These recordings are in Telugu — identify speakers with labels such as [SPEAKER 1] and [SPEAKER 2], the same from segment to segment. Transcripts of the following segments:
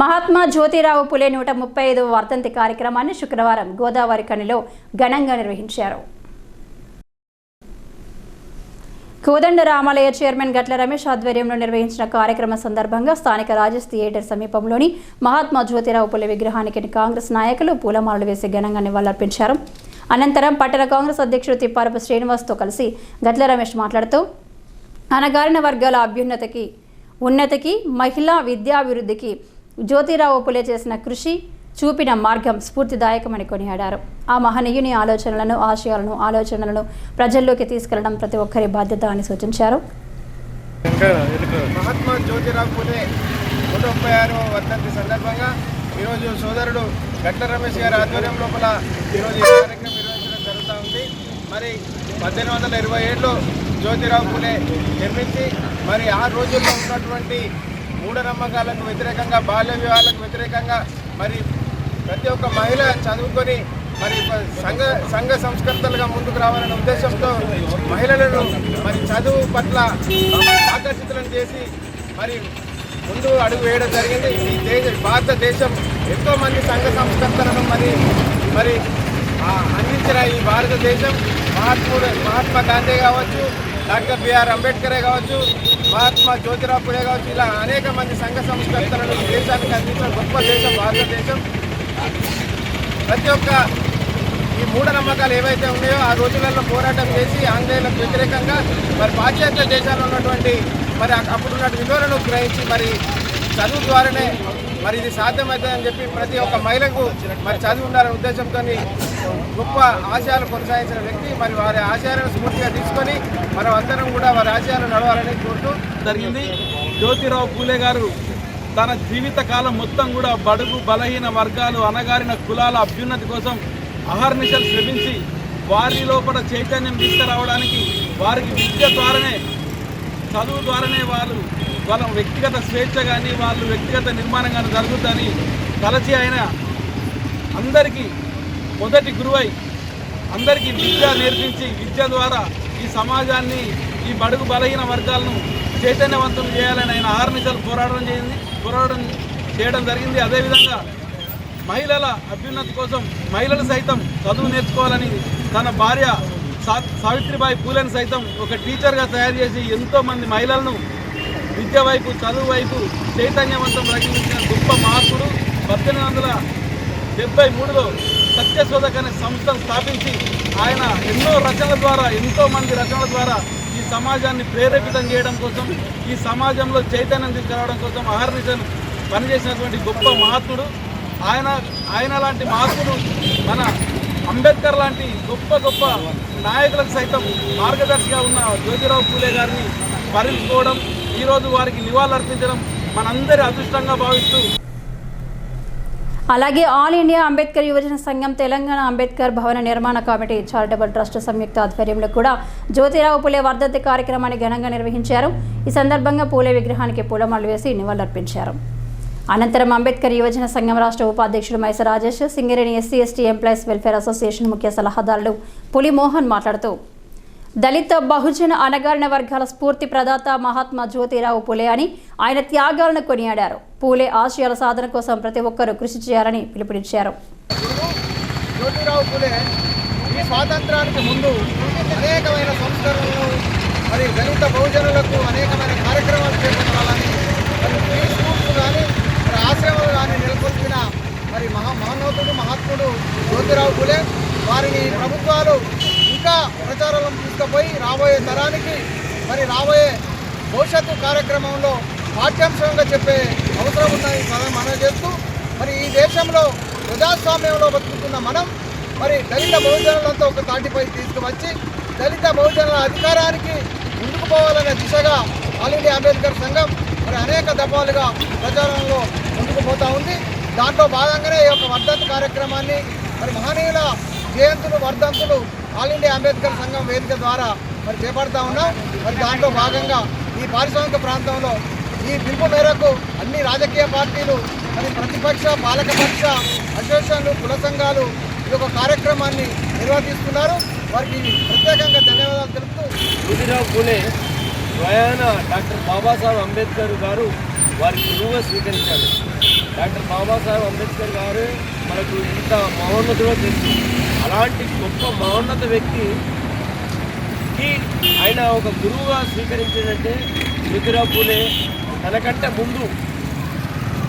[SPEAKER 1] మహాత్మా జ్యోతిరావు పులే నూట ముప్పై ఐదవ వర్ధంతి కార్యక్రమాన్ని శుక్రవారం గోదావరి కనిలో ఘనంగా నిర్వహించారు. కోదండ రామాలయ చైర్మన్ గట్ల రమేష్ ఆధ్వర్యంలో నిర్వహించిన కార్యక్రమం సందర్భంగా స్థానిక రాజేష్ థియేటర్ సమీపంలోని మహాత్మా జ్యోతిరావు పులే విగ్రహానికి కాంగ్రెస్ నాయకులు పూలమాలలు వేసి ఘనంగా నివాళులర్పించారు. అనంతరం పట్టణ కాంగ్రెస్ అధ్యక్షుడు తిప్పారపు శ్రీనివాస్తో కలిసి గట్ల రమేష్ మాట్లాడుతూ అనగారిన వర్గాల అభ్యున్నతికి ఉన్నతికి మహిళా విద్యాభివృద్ధికి జ్యోతిరావు పులే చేసిన కృషి చూపిన మార్గం స్ఫూర్తిదాయకమని కొనియాడారు. ఆ మహనీయుని ఆలోచనలను ఆశయాలను ఆలోచనలను ప్రజల్లోకి తీసుకెళ్ళడం ప్రతి ఒక్కరి బాధ్యత అని సూచించారు.
[SPEAKER 2] మహాత్మా జ్యోతిరావు పూలే నూట ముప్పై ఆరవ వర్ధంతి సందర్భంగా ఈరోజు సోదరుడు గట్ల రమేష్ గారి ఆధ్వర్యం లోపల ఈరోజు ఈ కార్యక్రమం నిర్వహించడం జరుగుతూ ఉంది. మరి పద్దెనిమిది వందల ఇరవై ఏడులో జ్యోతిరావు పూలే నిర్మించి మరి ఆ రోజుల్లో ఉన్నటువంటి మూఢనమ్మకాలకు వ్యతిరేకంగా బాల్య వివాహాలకు వ్యతిరేకంగా మరి ప్రతి ఒక్క మహిళ చదువుకొని మరి సంఘ సంఘ సంస్కర్తలుగా ముందుకు రావాలనే ఉద్దేశంతో మహిళలను మరి చదువు పట్ల ఆకర్షితులను చేసి మరి ముందు అడుగు వేయడం జరిగింది. ఈ దేశ భారతదేశం ఎంతో మంది సంఘ సంస్కర్తలను మరి మరి అందించిన ఈ భారతదేశం మహాత్ముడు మహాత్మా గాంధీ కావచ్చు డాక్టర్ బిఆర్ అంబేద్కరే కావచ్చు మహాత్మా జ్యోతిరావు పులే కావచ్చు ఇలా అనేక మంది సంఘ సంస్కర్తలను దేశానికి అందించిన గొప్ప దేశం భారతదేశం. ప్రతి ఒక్క ఈ మూఢనమ్మకాలు ఏవైతే ఉన్నాయో ఆ రోజులలో పోరాటం చేసి ఆంగ్లేయులకు వ్యతిరేకంగా మరి పాశ్చాత్య దేశాల్లో ఉన్నటువంటి మరి అప్పుడున్నటువంటి విలువలను గ్రహించి మరి చదువు ద్వారానే మరి ఇది సాధ్యమవుతుందని చెప్పి ప్రతి ఒక్క మహిళకు మరి చదివి ఉండాలనే ఉద్దేశంతో గొప్ప ఆశయాలు కొనసాగించిన వ్యక్తి మరి వారి ఆశయాలను స్ఫూర్తిగా తీసుకొని మనం అందరం కూడా వారి ఆశయాలు నడవాలని కోరుతూ
[SPEAKER 3] జరిగింది. జ్యోతిరావు పూలే గారు తన జీవిత కాలం మొత్తం కూడా బడుగు బలహీన వర్గాలు అనగారిన కులాల అభ్యున్నతి కోసం అహర్నిశలు శ్రమించి వారి లోపల చైతన్యం తీసుకురావడానికి వారికి విద్య ద్వారానే చదువు ద్వారానే వాళ్ళు వాళ్ళ వ్యక్తిగత స్వేచ్ఛ కానీ వాళ్ళు వ్యక్తిగత నిర్మాణం కానీ జరుగుతుందని తలచి ఆయన అందరికీ మొదటి గురువై అందరికీ విద్య నేర్పించి విద్య ద్వారా ఈ సమాజాన్ని ఈ బడుగు బలహీన వర్గాలను చైతన్యవంతం చేయాలని ఆయన ఆర్నిసలు పోరాటం చేయింది పోరాటం చేయడం జరిగింది. అదేవిధంగా మహిళల అభ్యున్నతి కోసం మహిళలు సైతం చదువు నేర్చుకోవాలని తన భార్య సావిత్రిబాయి పూలను సైతం ఒక టీచర్గా తయారు చేసి ఎంతోమంది మహిళలను విద్య వైపు చదువు వైపు చైతన్యవంతం రగిలించిన గొప్ప మహాత్ముడు పద్దెనిమిది వందల డెబ్బై మూడులో సత్యశోధక్ అనే సంస్థను స్థాపించి ఆయన ఎన్నో రచనల ద్వారా ఎంతో మంది రచనల ద్వారా ఈ సమాజాన్ని ప్రేరేపితం చేయడం కోసం ఈ సమాజంలో చైతన్యం తీసుకురావడం కోసం అహర్నిశం పనిచేసినటువంటి గొప్ప మహాత్ముడు. ఆయన ఆయన లాంటి మహాత్ముడు మన అంబేద్కర్ లాంటి గొప్ప గొప్ప నాయకులకు సైతం మార్గదర్శిగా ఉన్న జ్యోతిరావు పూలే గారిని భరించుకోవడం ఈరోజు వారికి నివాళులర్పించడం మనందరి అదృష్టంగా భావిస్తూ.
[SPEAKER 1] అలాగే ఆల్ ఇండియా అంబేద్కర్ యువజన సంఘం తెలంగాణ అంబేద్కర్ భవన నిర్మాణ కమిటీ చారిటబుల్ ట్రస్ట్ సంయుక్త ఆధ్వర్యంలో కూడా జ్యోతిరావు పులే వర్ధంతి కార్యక్రమాన్ని ఘనంగా నిర్వహించారు. ఈ సందర్భంగా పూలే విగ్రహానికి పూలమాలు వేసి నివాళులర్పించారు. అనంతరం అంబేద్కర్ యువజన సంఘం రాష్ట్ర ఉపాధ్యక్షుడు Maisa Rajesh Singareni SC ST employees welfare association ముఖ్య సలహాదారులు పులి మోహన్ మాట్లాడుతూ దళిత బహుజన అనగారిన వర్గాల స్ఫూర్తి ప్రదాత మహాత్మా జ్యోతిరావు పులే అని ఆయన త్యాగాలను కొనియాడారు. పూలే ఆశయాల సాధన కోసం ప్రతి ఒక్కరూ కృషి చేయాలని పిలుపునిచ్చారు.
[SPEAKER 2] జ్యోతిరావు పులే ఈ స్వాతంత్రానికి ముందు అనేకమైన సంస్కరణలు మరి దళిత బహుజనులకు అనేకమైన కార్యక్రమాలు చేపట్టాలని మరి స్కూల్స్ కానీ మరి ఆశ్రమాలు కానీ నెలకొల్పిన మరి మహా మహానోతుడు మహాత్ముడు జ్యోతిరావు పులే వారిని ప్రభుత్వాలు ఇంకా తీసుకుపోయి రాబోయే తరానికి మరి రాబోయే భవిష్యత్తు కార్యక్రమంలో పాఠ్యాంశంగా చెప్పే అవసరం ఉందని మనం చేస్తూ మరి ఈ దేశంలో ప్రజాస్వామ్యంలో బతుకుతున్న మనం మరి దళిత బహుజనులంతా ఒక తాటిపై తీసుకువచ్చి దళిత బహుజనుల అధికారానికి ముందుకు పోవాలనే దిశగా ఆల్ ఇండియా అంబేద్కర్ సంఘం మరి అనేక దఫాలుగా ప్రచారంలో ముందుకు పోతా ఉంది. దాంట్లో భాగంగానే ఈ యొక్క వర్ధంతి కార్యక్రమాన్ని మరి మహనీయుల జయంతులు వర్ధంతులు ఆల్ ఇండియా అంబేద్కర్ సంఘం వేదిక ద్వారా మరి చేపడతా ఉన్నాం. మరి దాంట్లో భాగంగా ఈ పారిశ్రామిక ప్రాంతంలో ఈ పిలుపు మేరకు అన్ని రాజకీయ పార్టీలు మరి ప్రతిపక్ష పాలకపక్ష అసోసియేషన్లు కుల సంఘాలు ఈ యొక్క కార్యక్రమాన్ని నిర్వహిస్తున్నారు. వారికి ప్రత్యేకంగా ధన్యవాదాలు తెలుపుతూ
[SPEAKER 4] జ్యోతిరావు పూలే ప్రయాణ డాక్టర్ బాబాసాహెబ్ అంబేద్కర్ గారు వారి గురువుగా స్వీకరించారు. డాక్టర్ బాబాసాహెబ్ అంబేద్కర్ గారు మనకు ఇంత మహోన్నతుడో తెలుసు అలాంటి గొప్ప మహోన్నత వ్యక్తికి ఆయన ఒక గురువుగా స్వీకరించేటంటే జ్యోతిరావు పూలే తనకంటే ముందు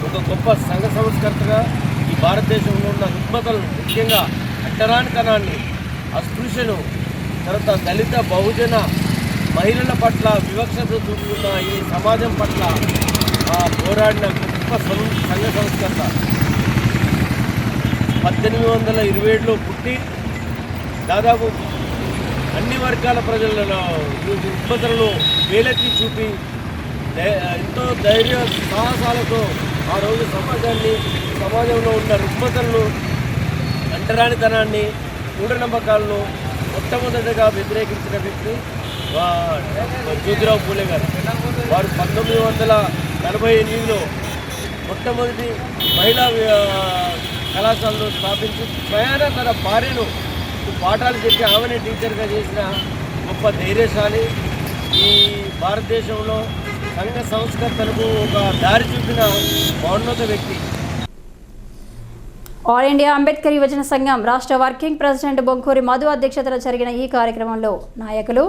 [SPEAKER 4] ఒక గొప్ప సంఘ సంస్కర్తగా ఈ భారతదేశంలో ఉన్న రుగ్మతలను ముఖ్యంగా అట్టరానితనాన్ని అస్పృశ్యను తర్వాత దళిత బహుజన మహిళల పట్ల వివక్షత చూపుతున్న ఈ సమాజం పట్ల ఆ, పోరాడిన గొప్ప సంఘ సంస్కర్త. పద్దెనిమిది వందల ఇరవై ఏడులో పుట్టి దాదాపు అన్ని వర్గాల ప్రజలలో రుగ్మతలను వేలెత్తి చూపి ఎంతో ధైర్య సాహసాలతో ఆ రోజు సమాజాన్ని సమాజంలో ఉన్న రుగ్మతలను అంటరానితనాన్ని మూఢనమ్మకాలను మొట్టమొదటిగా వ్యతిరేకించిన వ్యక్తి జ్యోతిరావు పూలే గారు. వారు పంతొమ్మిది వందల నలభై ఎనిమిదిలో మొట్టమొదటి మహిళా కళాశాలను స్థాపించి స్వయాన తన భార్యను పాఠాలు చెప్పి ఆమెనే టీచర్గా చేసిన గొప్ప ధైర్యశాలి. ఈ భారతదేశంలో సంఘ సంస్కర్తలకు ఒక దారి చూపిన మౌన్నత వ్యక్తి.
[SPEAKER 1] ఆల్ ఇండియా అంబేద్కర్ యువజన సంఘం రాష్ట్ర వర్కింగ్ ప్రెసిడెంట్ బొంకూరి మధు అధ్యక్షతన జరిగిన ఈ కార్యక్రమంలో నాయకులు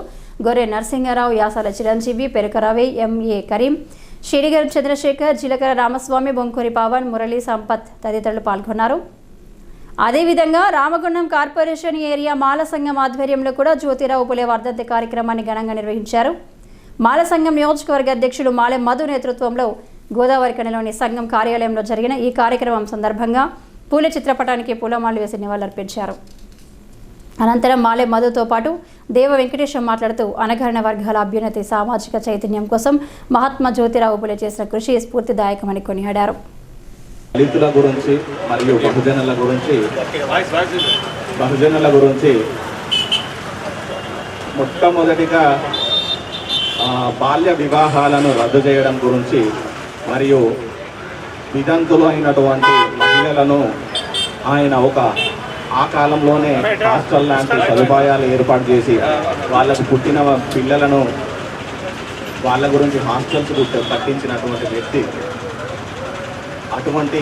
[SPEAKER 1] గొర్రె నరసింహారావు యాసాల చిరంజీవి పెరుకరావి ఎంఏ కరీం షిరిగర్ చంద్రశేఖర్ జిలకర రామస్వామి బొంకూరి పవన్ మురళీ సంపత్ తదితరులు పాల్గొన్నారు. అదేవిధంగా రామగుండం కార్పొరేషన్ ఏరియా మాల సంఘం ఆధ్వర్యంలో కూడా జ్యోతిరావు పులే వర్ధంతి కార్యక్రమాన్ని ఘనంగా నిర్వహించారు. మాల సంఘం నియోజకవర్గ అధ్యక్షుడు మాలె మధు నేతృత్వంలో గోదావరి కనిలోని సంఘం కార్యాలయంలో జరిగిన ఈ కార్యక్రమం సందర్భంగా పూలే చిత్రపటానికి పూలమాలు వేసి నివాళులర్పించారు. అనంతరం మాలె మధుతో పాటు దేవ వెంకటేశం మాట్లాడుతూ అనగరణ వర్గాల అభ్యున్నతి సామాజిక చైతన్యం కోసం మహాత్మా జ్యోతిరావు పులే చేసిన కృషి స్ఫూర్తిదాయకమని కొనియాడారు.
[SPEAKER 5] దళితుల గురించి మరియు బహుజనుల గురించి బహుజనుల గురించి మొట్టమొదటిగా బాల్య వివాహాలను రద్దు చేయడం గురించి మరియు విదంతులు అయినటువంటి మహిళలను ఆయన ఒక ఆ కాలంలోనే హాస్టల్ లాంటి సదుపాయాలు ఏర్పాటు చేసి వాళ్ళకు పుట్టిన పిల్లలను వాళ్ళ గురించి హాస్టల్స్ కట్టించినటువంటి వ్యక్తి అటువంటి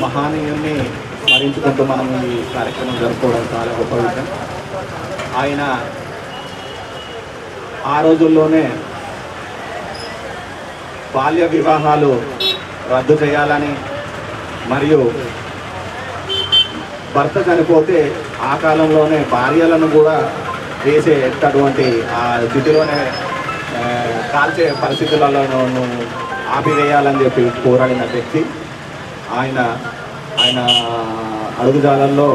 [SPEAKER 5] మహానీయుల్ని స్మరించుకుంటూ మనం ఈ కార్యక్రమం జరుపుకోవడం చాలా గొప్ప విషయం. ఆయన ఆ రోజుల్లోనే బాల్య వివాహాలు రద్దు చేయాలని మరియు భర్త చనిపోతే ఆ కాలంలోనే భార్యలను కూడా వేసేటటువంటి ఆ స్థితిలోనే కాల్చే పరిస్థితులలోనూ ఆపివేయాలని చెప్పి పోరాడిన వ్యక్తి. ఆయన ఆయన అడుగుజాలల్లో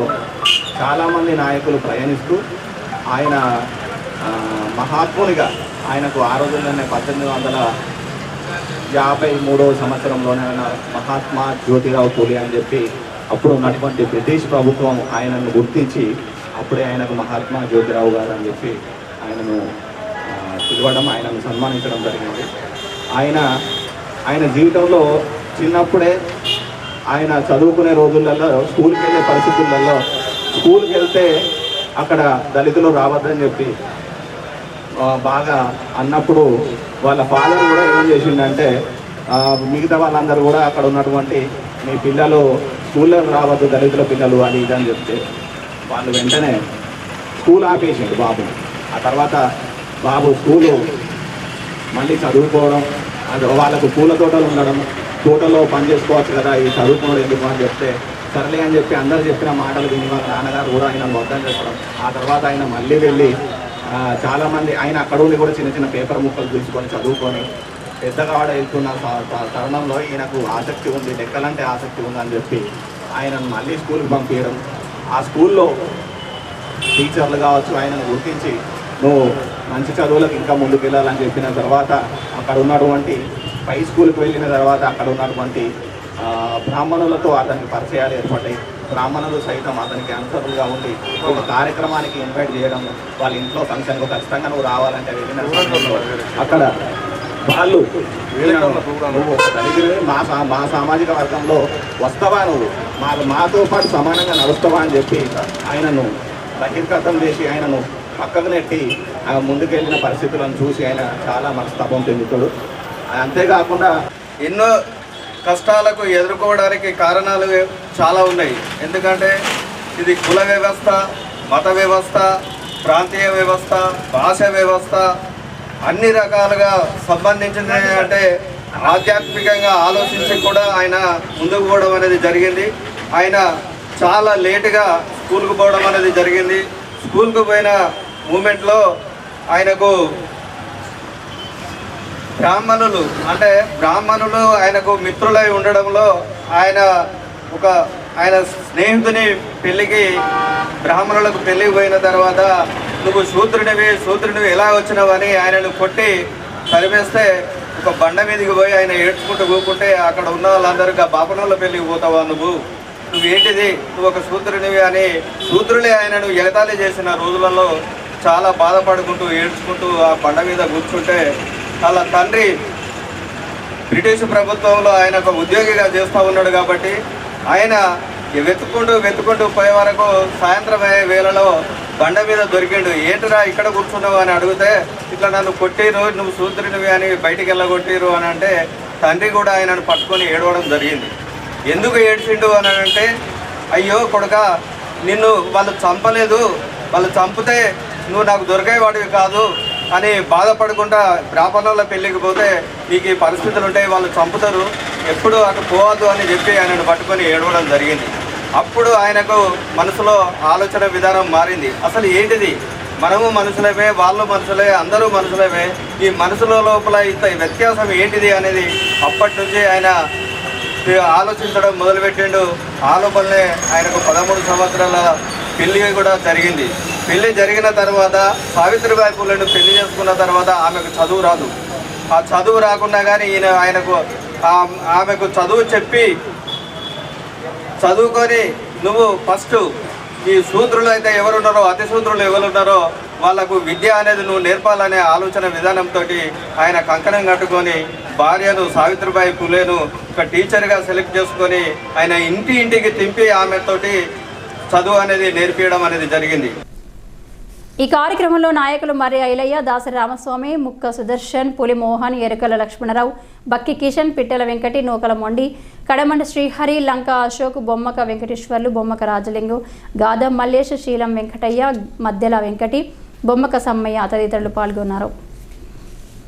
[SPEAKER 5] చాలామంది నాయకులు ప్రయాణిస్తూ ఆయన మహాత్మునిగా ఆయనకు ఆ రోజుల్లోనే పద్దెనిమిది వందల యాభై మూడవ సంవత్సరంలోనే ఆయన మహాత్మా జ్యోతిరావు పూలి అని చెప్పి అప్పుడు ఉన్నటువంటి బ్రిటిష్ ప్రభుత్వం ఆయనను గుర్తించి అప్పుడే ఆయనకు మహాత్మా జ్యోతిరావు గారు అని చెప్పి ఆయనను పిలవడం ఆయనను సన్మానించడం జరిగింది. ఆయన ఆయన జీవితంలో చిన్నప్పుడే ఆయన చదువుకునే రోజులలో స్కూల్కి వెళ్ళే పరిస్థితులలో స్కూల్కి వెళ్తే అక్కడ దళితులు రావద్దని చెప్పి బాగా అన్నప్పుడు వాళ్ళ ఫాదర్ కూడా ఏం చేసిండంటే మిగతా వాళ్ళందరూ కూడా అక్కడ ఉన్నటువంటి మీ పిల్లలు స్కూల్లో రావద్దు దళితుల పిల్లలు అని ఇది అని చెప్తే వాళ్ళు వెంటనే స్కూల్ ఆపేసిండు బాబు. ఆ తర్వాత బాబు స్కూలు మళ్ళీ చదువుకోవడం అది వాళ్ళకు పూల తోటలు ఉండడం తోటలో పని చేసుకోవచ్చు కదా ఈ చదువుకోవడం ఎందుకు అని చెప్తే సర్లే అని చెప్పి అందరు చెప్పిన మాటలు విని వాళ్ళ నాన్నగారు కూడా ఆయన వద్దని చెప్పడం. ఆ తర్వాత ఆయన మళ్ళీ వెళ్ళి చాలామంది ఆయన అక్కడ ఉండి కూడా చిన్న చిన్న పేపర్ ముక్కలు తీసుకొని చదువుకొని పెద్దగా వెళ్తున్న తరుణంలో ఈయనకు ఆసక్తి ఉంది లెక్కలంటే ఆసక్తి ఉందని చెప్పి ఆయనను మళ్ళీ స్కూల్కి పంపించడం ఆ స్కూల్లో టీచర్లు కావచ్చు ఆయనను గుర్తించి నువ్వు మంచి చదువులకు ఇంకా ముందుకు వెళ్ళాలని చెప్పిన తర్వాత అక్కడ ఉన్నటువంటి పై స్కూల్కి వెళ్ళిన తర్వాత అక్కడ ఉన్నటువంటి బ్రాహ్మణులతో అతనికి పరిచయాలు ఏర్పడ్డాయి. బ్రాహ్మణులు సైతం అతనికి అనుసరులుగా ఉండి ఒక కార్యక్రమానికి ఇన్వైట్ చేయడం వాళ్ళ ఇంట్లో ఫంక్షన్కు ఖచ్చితంగా నువ్వు రావాలంటే వెళ్ళిన అక్కడ వాళ్ళు నువ్వు మా సా- మా సామాజిక వర్గంలో వస్తావా నువ్వు మా మాతో పాటు సమానంగా నడుస్తావా అని చెప్పి ఆయనను బహిర్గతం చేసి ఆయనను పక్కకు నెట్టి ఆయన ముందుకెళ్ళిన పరిస్థితులను చూసి ఆయన చాలా మనస్తాపం చెందుతాడు. అంతేకాకుండా
[SPEAKER 6] ఎన్నో
[SPEAKER 7] కష్టాలకు ఎదుర్కోవడానికి కారణాలు చాలా ఉన్నాయి. ఎందుకంటే ఇది కుల వ్యవస్థ మత వ్యవస్థ ప్రాంతీయ వ్యవస్థ భాష వ్యవస్థ అన్ని రకాలుగా సంబంధించిన అంటే ఆధ్యాత్మికంగా ఆలోచించి కూడా ఆయన ముందుకు పోవడం అనేది జరిగింది. ఆయన చాలా లేటుగా స్కూల్కి పోవడం అనేది జరిగింది. స్కూల్కి పోయిన మూమెంట్లో ఆయనకు బ్రాహ్మణులు అంటే బ్రాహ్మణులు ఆయనకు మిత్రులై ఉండడంలో ఆయన ఒక ఆయన స్నేహితుని పెళ్ళికి బ్రాహ్మణులకు పెళ్ళికి పోయిన తర్వాత నువ్వు శూద్రునివి శూద్రునివి ఎలా వచ్చినావని ఆయనను కొట్టి తరిమేస్తే ఒక బండ మీదకి పోయి ఆయన ఏడ్చుకుంటూ కూకుంటే అక్కడ ఉన్న వాళ్ళందరూ బాపనోళ్ళ పెళ్ళికి పోతావా నువ్వు? నువ్వు ఏంటిది నువ్వు ఒక శూద్రునివి అని శూద్రులే ఆయనను ఎగతాళి చేసిన రోజులలో చాలా బాధపడుకుంటూ ఏడ్చుకుంటూ ఆ బండ మీద కూర్చుంటే వాళ్ళ తండ్రి బ్రిటిష్ ప్రభుత్వంలో ఆయన ఒక ఉద్యోగిగా చేస్తూ ఉన్నాడు కాబట్టి ఆయన వెతుక్కుంటూ వెతుక్కుంటూ పోయే వరకు సాయంత్రం అయ్యే వేళలో బండ మీద దొరికిండు. ఏంటిరా ఇక్కడ కూర్చున్నావు? అని అడిగితే ఇట్లా నన్ను కొట్టిరు నువ్వు సూత్రునివి అని బయటికి వెళ్ళగొట్టిరు అని అంటే తండ్రి కూడా ఆయనను పట్టుకొని ఏడవడం జరిగింది. ఎందుకు ఏడ్చిండు? అని అంటే అయ్యో కొడుక నిన్ను వాళ్ళు చంపలేదు. వాళ్ళు చంపితే నువ్వు నాకు దొరికేవాడివి కాదు అని బాధపడకుండా బ్రాహ్మణుల పెళ్ళికి పోతే నీకు ఈ పరిస్థితులు ఉంటాయి వాళ్ళు చంపుతారు. ఎప్పుడు అటు పోవద్దు అని చెప్పి ఆయనను పట్టుకొని ఏడవడం జరిగింది. అప్పుడు ఆయనకు మనసులో ఆలోచన విధానం మారింది. అసలు ఏంటిది? మనము మనుషులమే వాళ్ళు మనుషులే అందరూ మనుషులమే. ఈ మనుషుల లోపల ఇంత వ్యత్యాసం ఏంటిది అనేది అప్పటి నుంచి ఆయన ఆలోచించడం మొదలుపెట్టిండు. ఆ లోపలనే ఆయనకు పదమూడు సంవత్సరాల పెళ్ళి కూడా జరిగింది. పెళ్ళి జరిగిన తర్వాత సావిత్రిబాయి పూలను పెళ్ళి చేసుకున్న తర్వాత ఆమెకు చదువు రాదు. ఆ చదువు రాకుండా కానీ ఈయన ఆయనకు ఆమెకు చదువు చెప్పి చదువుకొని నువ్వు ఫస్ట్ ఈ శూద్రులు అయితే ఎవరున్నారో అతి శూద్రులు ఎవరున్నారో వాళ్ళకు విద్య అనేది నువ్వు నేర్పాలనే ఆలోచన విధానంతో ఆయన కంకణం కట్టుకొని భార్యను సావిత్రిబాయి పులేను ఒక టీచర్గా సెలెక్ట్ చేసుకొని ఆయన ఇంటి ఇంటికి తింపి ఆమెతోటి చదువు అనేది నేర్పించడం అనేది జరిగింది.
[SPEAKER 1] ఈ కార్యక్రమంలో నాయకులు మర్రి ఐలయ్య దాసరి రామస్వామి ముక్క సుదర్శన్ పులి మోహన్ ఎరుకల లక్ష్మణరావు బక్కి కిషన్ పిట్టెల వెంకటి నూకల మొండి కడమండ శ్రీహరి లంక అశోక్ బొమ్మక వెంకటేశ్వర్లు బొమ్మక రాజలింగు గాదం మల్లేష్ శీలం వెంకటయ్య మద్దెల వెంకటి బొమ్మక సమ్మయ్య తదితరులు పాల్గొన్నారు.